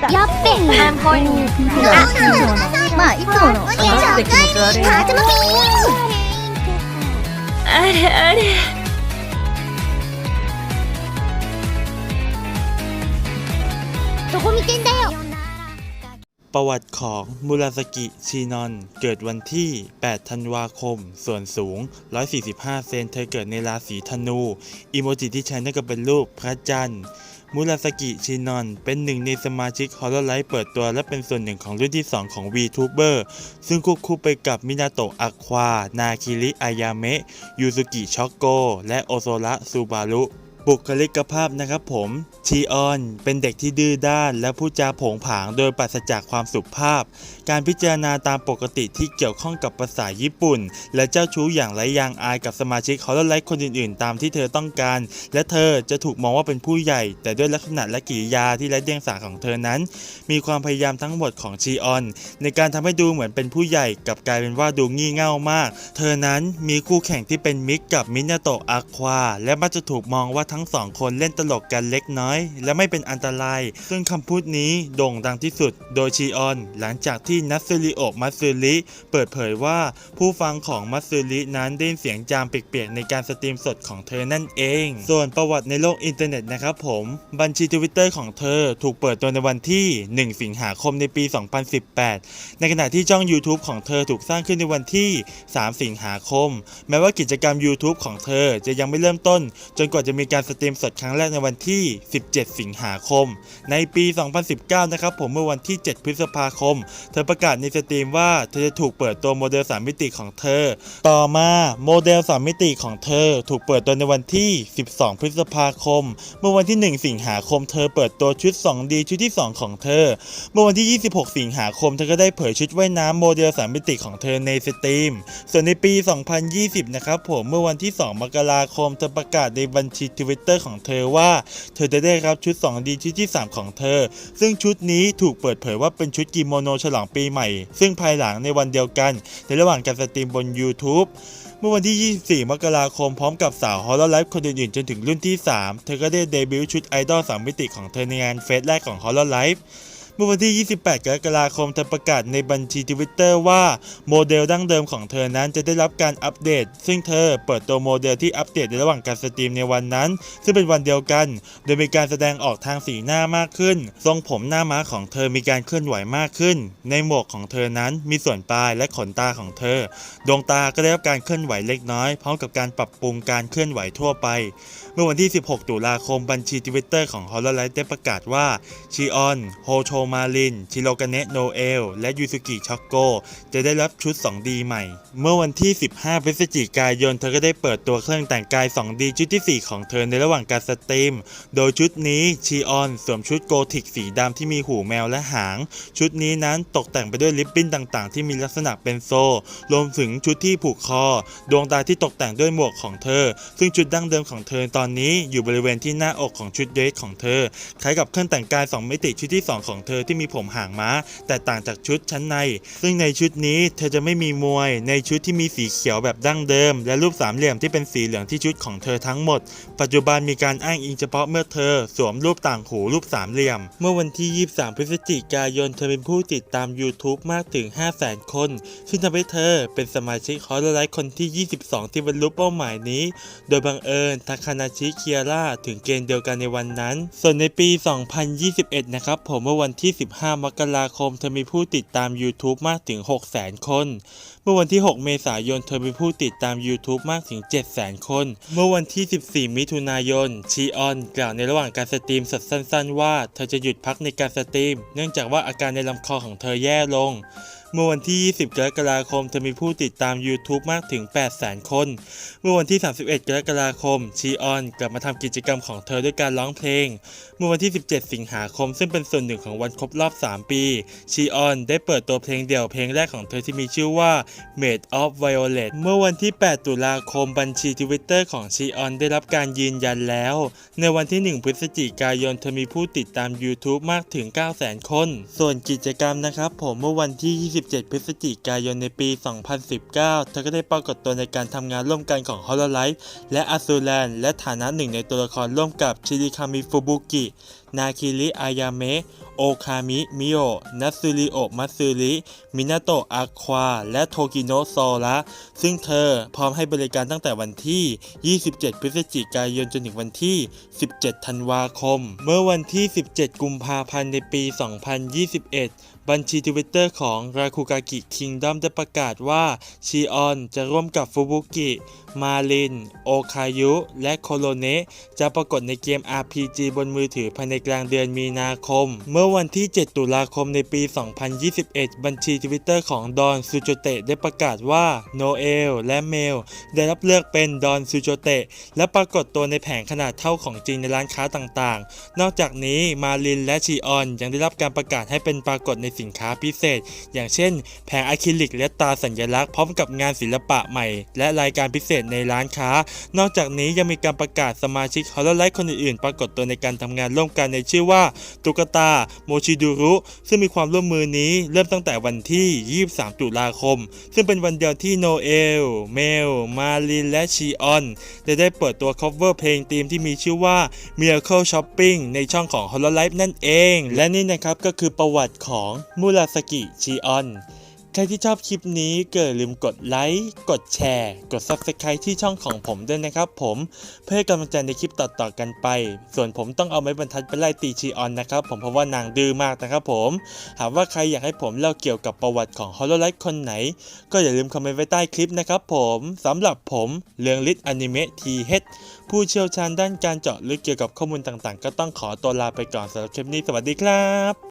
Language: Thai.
やっべ3ポイントあまあいつものお兄ちゃん気持ち悪いパートのあれあれどこ見てんだよ ประวัติของมุราสกิชีนอน เกิดวันที่ 8 ธันวาคม ส่วนสูง 145 เซน เธอเกิดในราศีธนู อีโมจิที่ใช้นั่นก็เป็นรูปพระจันทร์ มุราสกิชินอนเป็นหนึ่งในสมาชิกฮอลล์ไลท์เปิดตัวและเป็นส่วนหนึ่งของรุ่นที่ 2 ของ VTuber ซึ่งควบคู่ไปกับมินาโตะอะควา นาคิริอายาเมะยูซุกิช็อกโก และโอโซระซูบารุ บุคลิกภาพนะครับผมชีออนเป็นเด็กที่ดื้อด้าน และพูดจาผงผางโดยปราศจากความสุภาพ การพิจารณาตามปกติที่เกี่ยวข้องกับภาษาญี่ปุ่น และเจ้าชู้อย่างไร้ยางอายกับสมาชิกฮอลไลท์คนอื่นๆ ตามที่เธอต้องการ และเธอจะถูกมองว่าเป็นผู้ใหญ่ แต่ด้วยลักษณะและกิริยาที่ไร้เดียงสาของเธอนั้น มีความพยายามทั้งหมดของชีออน ในการทำให้ดูเหมือนเป็นผู้ใหญ่กับกลายเป็นว่าดูงี่เง่ามาก เธอนั้นมีคู่แข่งที่เป็นมิกกับมินาโตะอาควาและมักจะถูกมองว่าทั้งสองคนเล่นตลกกันเล็กน้อย และไม่เป็นอันตราย ซึ่งคำพูดนี้โด่งดังที่สุดโดยชีออน หลังจากที่นัตสึริโอะมัตสึริเปิดเผยว่าผู้ฟังของมัตสึรินั้นได้ยินเสียงจามเปียกๆในการสตรีมสดของเธอนั่นเอง ส่วนประวัติในโลกอินเทอร์เน็ตนะครับผมบัญชีทวิตเตอร์ของเธอถูกเปิดตัวในวันที่ 1 สิงหาคมในปี 2018 ในขณะที่ช่อง YouTube ของเธอถูกสร้างขึ้นในวันที่ 3 สิงหาคม แม้ว่ากิจกรรม YouTube ของเธอจะยังไม่เริ่มต้น จนกว่าจะมีการสตรีมสดครั้งแรกในวันที่ 17 สิงหาคม ในปี 2019 นะครับผมเมื่อวันที่ 7 พฤษภาคม เธอประกาศในสตรีมว่าเธอจะถูกเปิดตัวโมเดล 3 มิติของเธอ ต่อมาโมเดล 3 มิติของเธอ ถูกเปิดตัวในวันที่ 12 พฤษภาคม เมื่อวันที่ 1 สิงหาคม เธอเปิดตัวชุด 2D ชุดที่ 2 ของเธอ เมื่อวันที่ 26 สิงหาคม เธอก็ได้เผยชุดว่ายน้ำโมเดล 3 มิติของเธอในสตรีม ส่วนในปี 2020 นะครับผมเมื่อวันที่ 2 มกราคม เธอประกาศในบัญชีทวิสเตเตอร์ของเธอว่า เธอจะได้รับชุด 2D ชุดที่ 3 ของเธอ ซึ่งชุดนี้ถูกเปิดเผยว่าเป็นชุดกิโมโนฉลองปีใหม่ ซึ่งภายหลังในวันเดียวกัน ในระหว่างการสตรีมบน YouTube เมื่อวันที่ 24 มกราคมพร้อมกับสาวฮอลล์ไลฟ์คนอื่นๆจนถึงรุ่นที่ 3 เธอก็ได้เดบิวต์ชุดไอดอลสามิติของเธอในงานเฟสแรกของฮอลล์ไลฟ์ เมื่อวันที่ 28 กรกฎาคมเธอประกาศในบัญชีทวิตเตอร์ว่าโมเดลดั้งเดิมของเธอนั้นจะได้รับการอัปเดต ซึ่งเธอเปิดตัวโมเดลที่อัปเดตในระหว่างการสตรีมในวันนั้น ซึ่งเป็นวันเดียวกัน โดยมีการแสดงออกทางสีหน้ามากขึ้น ทรงผมหน้าม้าของเธอมีการเคลื่อนไหวมากขึ้น ในหมวกของเธอนั้นมีส่วนปลายและขนตาของเธอ ดวงตาก็ได้รับการเคลื่อนไหวเล็กน้อยพร้อมกับการปรับปรุงการเคลื่อนไหวทั่วไป เมื่อวันที่ 16 ตุลาคมบัญชีทวิตเตอร์ของฮอลล์ไลท์ได้ประกาศว่าชีออนโฮโชมาริน ชิโรกาเนะโนเอล และยูซุกิช็อกโก จะได้รับชุด 2D ใหม่ เมื่อวันที่ 15 พฤศจิกายน เธอก็ได้เปิดตัวเครื่องแต่งกาย 2D ชุดที่ 4 ของเธอในระหว่างการสตรีม โดยชุดนี้ชีออนสวมชุดโกธิกสีดำที่มีหูแมวและหาง ชุดนี้นั้นตกแต่งไปด้วยลิปบิ้นต่างๆ ที่มีลักษณะเป็นโซ่ รวมถึงชุดที่ผูกคอ ดวงตาที่ตกแต่งด้วยหมวกของเธอ ซึ่งชุดดั้งเดิมของเธอตอนนี้อยู่บริเวณที่หน้าอกของชุดเดรสของเธอคล้ายกับเครื่องแต่งกาย 2 มิติชุดที่ 2 ของเธอที่มีผมหางม้า แต่ต่างจากชุดชั้นใน ซึ่งในชุดนี้เธอจะไม่มีมวย ในชุดที่มีสีเขียวแบบดั้งเดิม และรูปสามเหลี่ยมที่เป็นสีเหลืองที่ชุดของเธอทั้งหมด ปัจจุบันมีการอ้างอิงเฉพาะเมื่อเธอ สวมรูปต่างหูรูปสามเหลี่ยม เมื่อวันที่ 23 พฤศจิกายน เธอเป็นผู้ติดตาม YouTube มากถึง 500,000 คน ซึ่งทำให้เธอเป็นสมาชิกฮอลไลท์คนที่ 22 ที่บรรลุเป้าหมายนี้ โดยบังเอิญทาคานาชิเคียร่าถึงเกณฑ์เดียวกันในวันนั้น ส่วนในปี 2021 นะครับผมเมื่อวันที่ที่ 15 มกราคม เธอมีผู้ติดตาม YouTube มากถึง 600,000 คน เมื่อวันที่ 6 เมษายน เธอมีผู้ติดตาม YouTube มากถึง 700,000 คน เมื่อวันที่ 14 มิถุนายน ชีออนกล่าวในระหว่างการสตรีมสดสั้น ๆ ว่า เธอจะหยุดพักในการสตรีม เนื่องจากว่าอาการในลำคอของเธอแย่ลง เมื่อวันที่ 20 กรกฎาคมเธอมีผู้ติดตาม YouTube มากถึง 800,000 คน เมื่อวันที่ 31 กรกฎาคม ชีออนกลับมาทำกิจกรรมของเธอด้วยการร้องเพลง เมื่อวันที่ 17 สิงหาคม ซึ่งเป็นส่วนหนึ่งของวันครบรอบ 3 ปี ชีออนได้เปิดตัวเพลงเดี่ยวเพลงแรกของเธอที่มีชื่อว่า Made of Violet เมื่อวันที่ 8 ตุลาคมบัญชีทวิตเตอร์ของชีออนได้รับการยืนยันแล้ว ในวันที่ 1 พฤศจิกายนเธอมีผู้ติดตาม YouTube มากถึง 900,000 คน ส่วนกิจกรรมนะครับผมเมื่อวันที่17 พฤศจิกายนในปี 2019 เธอก็ได้ปรากฏตัวในการทำงานร่วมกันของ Hololive และ a z u r a n และฐานะหนึ่งในตัวละครร่วมกับชิริคามิฟูบุกิ นาคิริอายาเมะ โอคามิ มิโอนัตสึริโอมัตสึริ มินาโตะอาควา และโทกิโนะโซระซึ่งเธอพร้อมให้บริการตั้งแต่วันที่ 27 พฤศจิกายนจนถึงวันที่ 17 ธันวาคม เมื่อวันที่ 17 กุมภาพันธ์ในปี 2021บัญชีทวิตเตอร์ของราคุกากิคิงดอมได้ประกาศว่า ชีออนจะร่วมกับฟูบุกิ มาริน โอคายุ และโคโลเนะจะปรากฏในเกม RPG บนมือถือภายในกลางเดือนมีนาคม เมื่อวันที่ 7 ตุลาคมในปี 2021 บัญชีทวิตเตอร์ของดอนซูโจเตะได้ประกาศว่าโนเอลและเมลได้รับเลือกเป็นดอนซูโจเตะและปรากฏตัวในแผงขนาดเท่าของจริงในร้านค้าต่างๆ นอกจากนี้มารินและชีออนยังได้รับการประกาศให้เป็นปรากฏในสินค้าพิเศษ อย่างเช่น แผงอะคริลิกและตาสัญลักษณ์พร้อมกับงานศิลปะใหม่ และรายการพิเศษในร้านค้า นอกจากนี้ยังมีการประกาศสมาชิกฮอลล์ไลท์คนอื่นๆ ปรากฏตัวในการทำงานร่วมกันในชื่อว่าตุ๊กตาโมชิดูรุ ซึ่งมีความร่วมมือนี้เริ่มตั้งแต่วันที่ 23 ตุลาคม ซึ่งเป็นวันเดียวที่โนเอล เมล มารินและชีออนได้ได้เปิดตัว cover เพลงธีมที่มีชื่อว่า Miracle Shopping ในช่องของ Hololive นั่นเอง และนี่นะครับก็คือประวัติของมูราสกิชีออน ใครที่ชอบคลิปนี้ก็อย่าลืมกดไลค์ กดแชร์ กด Subscribe ที่ช่องของผมด้วยนะครับผมเพื่อกำลังใจในคลิปต่อๆกันไป ส่วนผมต้องเอาไม้บรรทัดไปไล่ตีชีออนนะครับผมเพราะว่านางดื้อมากนะครับผมหากว่าใครอยากให้ผมเล่าเกี่ยวกับประวัติของ Hololive คนไหน ก็อย่าลืมคอมเมนต์ไว้ใต้คลิปนะครับผมสำหรับผมเรืองฤทธิ์อนิเมะทีเฮดผู้เชี่ยวชาญด้านการเจาะลึกเกี่ยวกับข้อมูลต่างๆ ก็ต้องขอตัวลาไปก่อนสำหรับคลิปนี้สวัสดีครับ